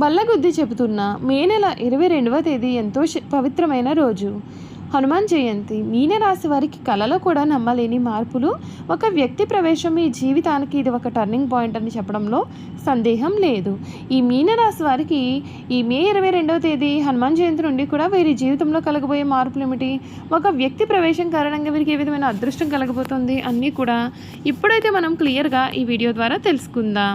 బల్లగుద్ది చెబుతున్న మే నెల ఇరవై రెండవ తేదీ ఎంతో పవిత్రమైన రోజు. హనుమాన్ జయంతి. మీన రాశి వారికి కళలో కూడా నమ్మలేని మార్పులు. ఒక వ్యక్తి ప్రవేశం ఈ జీవితానికి ఇది ఒక టర్నింగ్ పాయింట్ అని చెప్పడంలో సందేహం లేదు. ఈ మీన రాశి వారికి ఈ మే ఇరవై రెండవ తేదీ హనుమాన్ జయంతి నుండి కూడా వీరి జీవితంలో కలగబోయే మార్పులు ఏమిటి? ఒక వ్యక్తి ప్రవేశం కారణంగా వీరికి ఏ విధమైన అదృష్టం కలగబోతుంది? అన్నీ కూడా ఇప్పుడైతే మనం క్లియర్గా ఈ వీడియో ద్వారా తెలుసుకుందాం.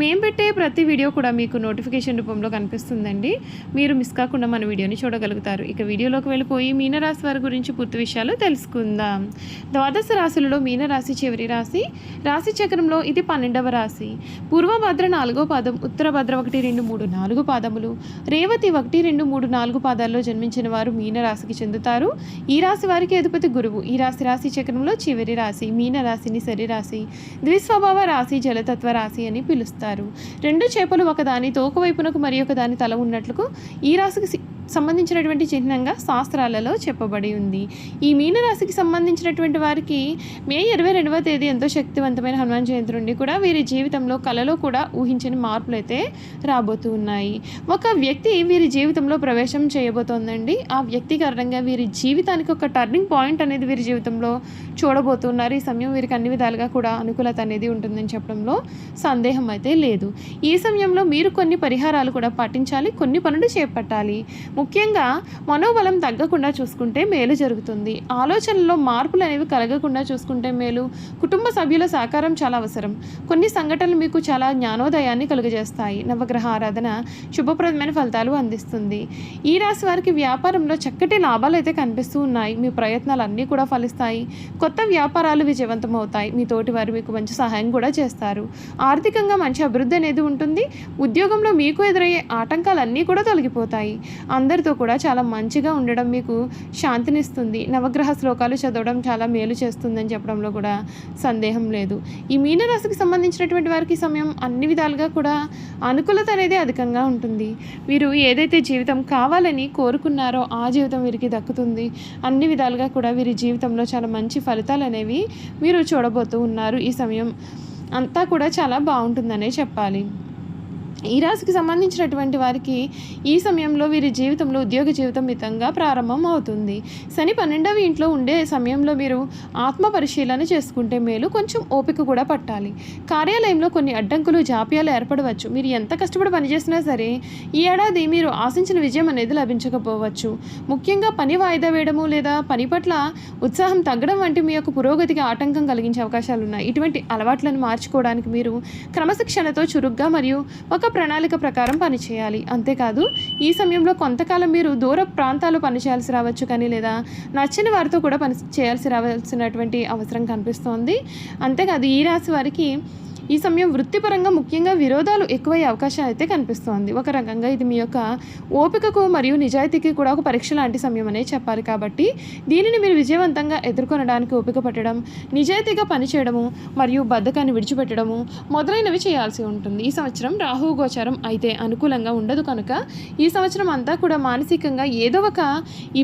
మేము పెట్టే ప్రతి వీడియో కూడా మీకు నోటిఫికేషన్ రూపంలో కనిపిస్తుందండి. మీరు మిస్ కాకుండా మన వీడియోని చూడగలుగుతారు. ఇక వీడియోలోకి వెళ్ళిపోయి మీనరాశి వారి గురించి పూర్తి విషయాలు తెలుసుకుందాం. ద్వాదశ రాశులలో మీనరాశి చివరి రాశి. రాశి చక్రంలో ఇది పన్నెండవ రాశి. పూర్వభద్ర నాలుగో పాదం ఉత్తర భద్ర ఒకటి రెండు మూడు నాలుగు పాదములు. రేవతి ఒకటి రెండు మూడు నాలుగు పాదాల్లో జన్మించిన వారు మీన రాశికి చెందుతారు. ఈ రాశి వారికి అధిపతి గురువు. ఈ రాశి రాశి చక్రంలో చివరి రాశి మీన రాశిని సరి రాశి. ద్విస్వభావ రాశి జలతత్వ రాశి అని పిలుస్తారు. రెండు చేపలు ఒకదాని తోక వైపునకు మరి ఒకదాని తల ఉన్నట్లుకు ఈ రాశికి సంబంధించినటువంటి చిహ్నంగా శాస్త్రాలలో చెప్పబడి ఉంది. ఈ మీనరాశికి సంబంధించినటువంటి వారికి మే ఇరవై రెండవ తేదీ ఎంతో శక్తివంతమైన హనుమాన్ జయంతి నుండి కూడా వీరి జీవితంలో కళలో కూడా ఊహించని మార్పులు అయితే రాబోతూ ఉన్నాయి. ఒక వ్యక్తి వీరి జీవితంలో ప్రవేశం చేయబోతోందండి. ఆ వ్యక్తి కారణంగా వీరి జీవితానికి ఒక టర్నింగ్ పాయింట్ అనేది వీరి జీవితంలో చూడబోతున్నారు. ఈ సమయం వీరికి అన్ని విధాలుగా కూడా అనుకూలత అనేది ఉంటుందని చెప్పడంలో సందేహం అయితే లేదు. ఈ సమయంలో మీరు కొన్ని పరిహారాలు కూడా పాటించాలి కొన్ని పనులు చేపట్టాలి. ముఖ్యంగా మనోబలం తగ్గకుండా చూసుకుంటే మేలు జరుగుతుంది. ఆలోచనలో మార్పులు అనేవి కలగకుండా చూసుకుంటే మేలు కుటుంబ సభ్యుల సహకారం చాలా అవసరం. కొన్ని సంఘటనలు మీకు చాలా జ్ఞానోదయాన్ని కలుగజేస్తాయి. నవగ్రహ ఆరాధన శుభప్రదమైన ఫలితాలు అందిస్తుంది. ఈ రాశి వారికి వ్యాపారంలో చక్కటి లాభాలు అయితే కనిపిస్తూ ఉన్నాయి. మీ ప్రయత్నాలు అన్నీ కూడా ఫలిస్తాయి. కొత్త వ్యాపారాలు విజయవంతమవుతాయి మీ తోటి వారు మీకు మంచి సహాయం కూడా చేస్తారు. ఆర్థికంగా మంచి అభివృద్ధి అనేది ఉంటుంది. ఉద్యోగంలో మీకు ఎదురయ్యే ఆటంకాలన్నీ కూడా తొలగిపోతాయి. అందరితో కూడా చాలా మంచిగా ఉండడం మీకు శాంతినిస్తుంది. నవగ్రహ శ్లోకాలు చదవడం చాలా మేలు చేస్తుందని చెప్పడంలో కూడా సందేహం లేదు. ఈ మీనరాశికి సంబంధించినటువంటి వారికి సమయం అన్ని విధాలుగా కూడా అనుకూలత అనేది అధికంగా ఉంటుంది. వీరు ఏదైతే జీవితం కావాలని కోరుకున్నారో ఆ జీవితం వీరికి దక్కుతుంది. అన్ని విధాలుగా కూడా వీరి జీవితంలో చాలా మంచి ఫలితాలు అనేవి మీరు చూడబోతూ ఉన్నారు. ఈ సమయం అంతా కూడా చాలా బాగుంటుందనే చెప్పాలి. ఈ రాశికి సంబంధించినటువంటి వారికి ఈ సమయంలో వీరి జీవితంలో ఉద్యోగ జీవితం మితంగా ప్రారంభం అవుతుంది. శని పన్నెండవ ఇంట్లో ఉండే సమయంలో మీరు ఆత్మ పరిశీలన చేసుకుంటే మేలు కొంచెం ఓపిక కూడా పట్టాలి. కార్యాలయంలో కొన్ని అడ్డంకులు జాప్యాలు ఏర్పడవచ్చు. మీరు ఎంత కష్టపడి పనిచేసినా సరే ఈ ఏడాది మీరు ఆశించిన విజయం అనేది లభించకపోవచ్చు. ముఖ్యంగా పని వాయిదా వేయడము లేదా పని పట్ల ఉత్సాహం తగ్గడం వంటి మీ యొక్క పురోగతికి ఆటంకం కలిగించే అవకాశాలు ఉన్నాయి. ఇటువంటి అలవాట్లను మార్చుకోవడానికి మీరు క్రమశిక్షణతో చురుగ్గా మరియు ఒక ప్రణాళిక ప్రకారం పనిచేయాలి. అంతేకాదు ఈ సమయంలో కొంతకాలం మీరు దూర ప్రాంతాలు పనిచేయాల్సి రావచ్చు కానీ లేదా నచ్చని వారితో కూడా పని చేయాల్సి రావాల్సినటువంటి అవసరం కనిపిస్తోంది. అంతేకాదు ఈ రాశి వారికి ఈ సమయం వృత్తిపరంగా ముఖ్యంగా విరోధాలు ఎక్కువయ్యే అవకాశం అయితే కనిపిస్తోంది. ఒక రకంగా ఇది మీ యొక్క ఓపికకు మరియు నిజాయితీకి కూడా ఒక పరీక్ష లాంటి సమయం అనే చెప్పాలి కాబట్టి దీనిని మీరు విజయవంతంగా ఎదుర్కొనడానికి ఓపిక పట్టడం నిజాయితీగా పనిచేయడము మరియు బద్ధకాన్ని విడిచిపెట్టడము మొదలైనవి చేయాల్సి ఉంటుంది. ఈ సంవత్సరం రాహు గోచారం అయితే అనుకూలంగా ఉండదు కనుక ఈ సంవత్సరం అంతా కూడా మానసికంగా ఏదో ఒక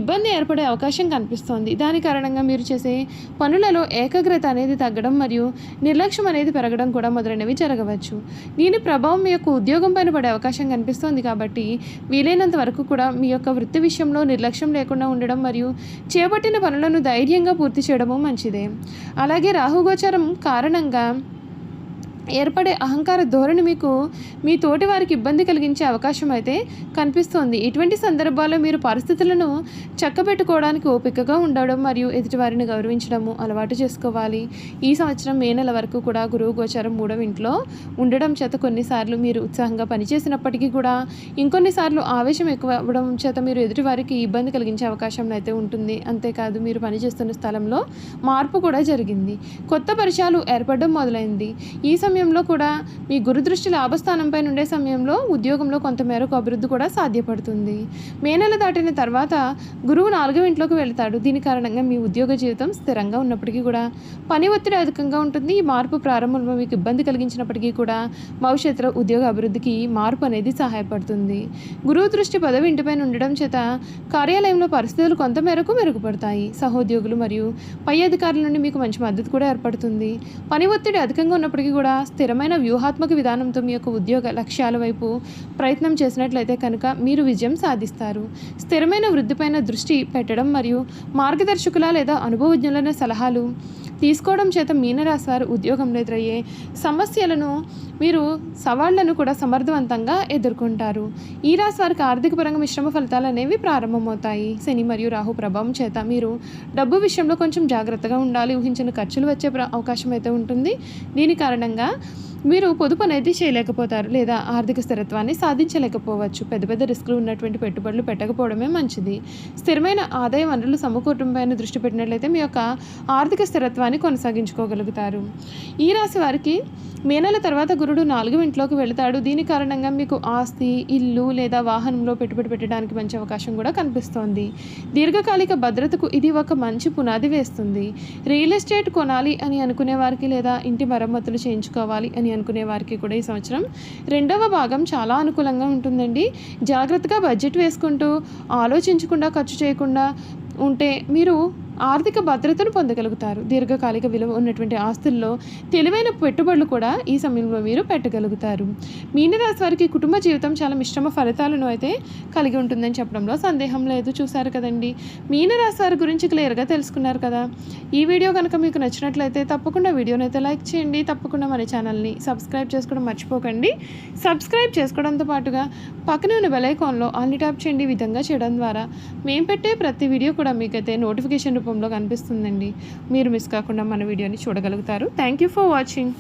ఇబ్బంది ఏర్పడే అవకాశం కనిపిస్తోంది. దాని కారణంగా మీరు చేసే పనులలో ఏకాగ్రత అనేది తగ్గడం మరియు నిర్లక్ష్యం అనేది పెరగడం కూడా మొదలైనవి జరగవచ్చు. దీని ప్రభావం మీ యొక్క ఉద్యోగం పైన పడే అవకాశం కనిపిస్తోంది కాబట్టి వీలైనంత వరకు కూడా మీ యొక్క వృత్తి విషయంలో నిర్లక్ష్యం లేకుండా ఉండడం మరియు చేపట్టిన పనులను ధైర్యంగా పూర్తి చేయడము మంచిదే. అలాగే రాహుగోచరం కారణంగా ఏర్పడే అహంకార ధోరణి మీకు మీ తోటి వారికి ఇబ్బంది కలిగించే అవకాశం అయితే కనిపిస్తోంది. ఇటువంటి సందర్భాల్లో మీరు పరిస్థితులను చక్కబెట్టుకోవడానికి ఓపికగా ఉండడం మరియు ఎదుటివారిని గౌరవించడము అలవాటు చేసుకోవాలి. ఈ సంవత్సరం మే నెల వరకు కూడా గురువు గోచారం మూడవ ఇంట్లో ఉండడం చేత కొన్నిసార్లు మీరు ఉత్సాహంగా పనిచేసినప్పటికీ కూడా ఇంకొన్నిసార్లు ఆవేశం ఎక్కువ అవ్వడం చేత మీరు ఎదుటివారికి ఇబ్బంది కలిగించే అవకాశం అయితే ఉంటుంది. అంతేకాదు మీరు పనిచేస్తున్న స్థలంలో మార్పు కూడా జరిగింది. కొత్త పరిచయాలు ఏర్పడడం మొదలైంది. ఈ సమయంలో కూడా మీ గురుదృష్టి లాభస్థానంపై ఉండే సమయంలో ఉద్యోగంలో కొంతమేరకు అభివృద్ధి కూడా సాధ్యపడుతుంది. మే నెల దాటిన తర్వాత గురువు నాలుగవ ఇంట్లోకి వెళ్తాడు. దీని కారణంగా మీ ఉద్యోగ జీవితం స్థిరంగా ఉన్నప్పటికీ కూడా పని ఒత్తిడి అధికంగా ఉంటుంది. ఈ మార్పు ప్రారంభంలో మీకు ఇబ్బంది కలిగించినప్పటికీ కూడా భవిష్యత్తులో ఉద్యోగ అభివృద్ధికి మార్పు అనేది సహాయపడుతుంది. గురువు దృష్టి పదవి ఇంటిపైన ఉండడం చేత కార్యాలయంలో పరిస్థితులు కొంతమేరకు మెరుగుపడతాయి. సహోద్యోగులు మరియు పై అధికారుల నుండి మీకు మంచి మద్దతు కూడా ఏర్పడుతుంది. పని ఒత్తిడి అధికంగా ఉన్నప్పటికీ కూడా స్థిరమైన వ్యూహాత్మక విధానంతో మీ యొక్క ఉద్యోగ లక్ష్యాల వైపు ప్రయత్నం చేసినట్లయితే కనుక మీరు విజయం సాధిస్తారు. స్థిరమైన వృద్ధిపైన దృష్టి పెట్టడం మరియు మార్గదర్శకుల లేదా అనుభవజ్ఞులైన సలహాలు తీసుకోవడం చేత మీనరాశి వారు ఉద్యోగంలో ఎదురయ్యే సమస్యలను మీరు సవాళ్ళను కూడా సమర్థవంతంగా ఎదుర్కొంటారు. ఈ రాశి వారికి ఆర్థిక పరంగా మిశ్రమ ఫలితాలు అనేవి ప్రారంభమవుతాయి. శని మరియు రాహు ప్రభావం చేత మీరు డబ్బు విషయంలో కొంచెం జాగ్రత్తగా ఉండాలి. ఊహించిన ఖర్చులు వచ్చే ప్ర- అవకాశం అయితే ఉంటుంది. దీని కారణంగా మీరు పొదుపు అనేది చేయలేకపోతారు లేదా ఆర్థిక స్థిరత్వాన్ని సాధించలేకపోవచ్చు. పెద్ద పెద్ద రిస్కులు ఉన్నటువంటి పెట్టుబడులు పెట్టకపోవడమే మంచిది. స్థిరమైన ఆదాయ వనరులు సమకూర్చడంపైన దృష్టి పెట్టినట్లయితే మీ యొక్క ఆర్థిక స్థిరత్వాన్ని కొనసాగించుకోగలుగుతారు. ఈ రాశి వారికి మే నెల తర్వాత గురుడు నాలుగు ఇంట్లోకి వెళతాడు. దీని కారణంగా మీకు ఆస్తి ఇల్లు లేదా వాహనంలో పెట్టుబడి పెట్టడానికి మంచి అవకాశం కూడా కనిపిస్తోంది. దీర్ఘకాలిక భద్రతకు ఇది ఒక మంచి పునాది వేస్తుంది. రియల్ ఎస్టేట్ కొనాలి అని అనుకునే వారికి లేదా ఇంటి మరమ్మతులు చేయించుకోవాలి అని అనుకునే వారికి కూడా ఈ సంవత్సరం రెండవ భాగం చాలా అనుకూలంగా ఉంటుందండి. జాగ్రత్తగా బడ్జెట్ వేసుకుంటూ ఆలోచించకుండా ఖర్చు చేయకుండా ఉంటే మీరు ఆర్థిక భద్రతను పొందగలుగుతారు. దీర్ఘకాలిక విలువ ఉన్నటువంటి ఆస్తుల్లో తెలివైన పెట్టుబడులు కూడా ఈ సమయంలో మీరు పెట్టగలుగుతారు. మీనరాశి వారికి కుటుంబ జీవితం చాలా మిశ్రమ ఫలితాలను అయితే కలిగి ఉంటుందని చెప్పడంలో సందేహం లేదు. చూశారు కదండి. మీనరాశి వారి గురించి క్లియర్గా తెలుసుకున్నారు కదా. ఈ వీడియో కనుక మీకు నచ్చినట్లయితే తప్పకుండా వీడియోని అయితే లైక్ చేయండి. తప్పకుండా మన ఛానల్ని సబ్స్క్రైబ్ చేసుకోవడం మర్చిపోకండి. సబ్స్క్రైబ్ చేసుకోవడంతో పాటుగా పక్కనే ఉన్న బెల్ ఐకాన్లో ఆన్లీ ట్యాప్ చేయండి. ఈ విధంగా చేయడం ద్వారా మేము పెట్టే ప్రతి వీడియో కూడా మీకైతే నోటిఫికేషన్ రూపంలో కనిపిస్తుందండి. మీరు మిస్ కాకుండా మన వీడియోని చూడగలుగుతారు. Thank you for watching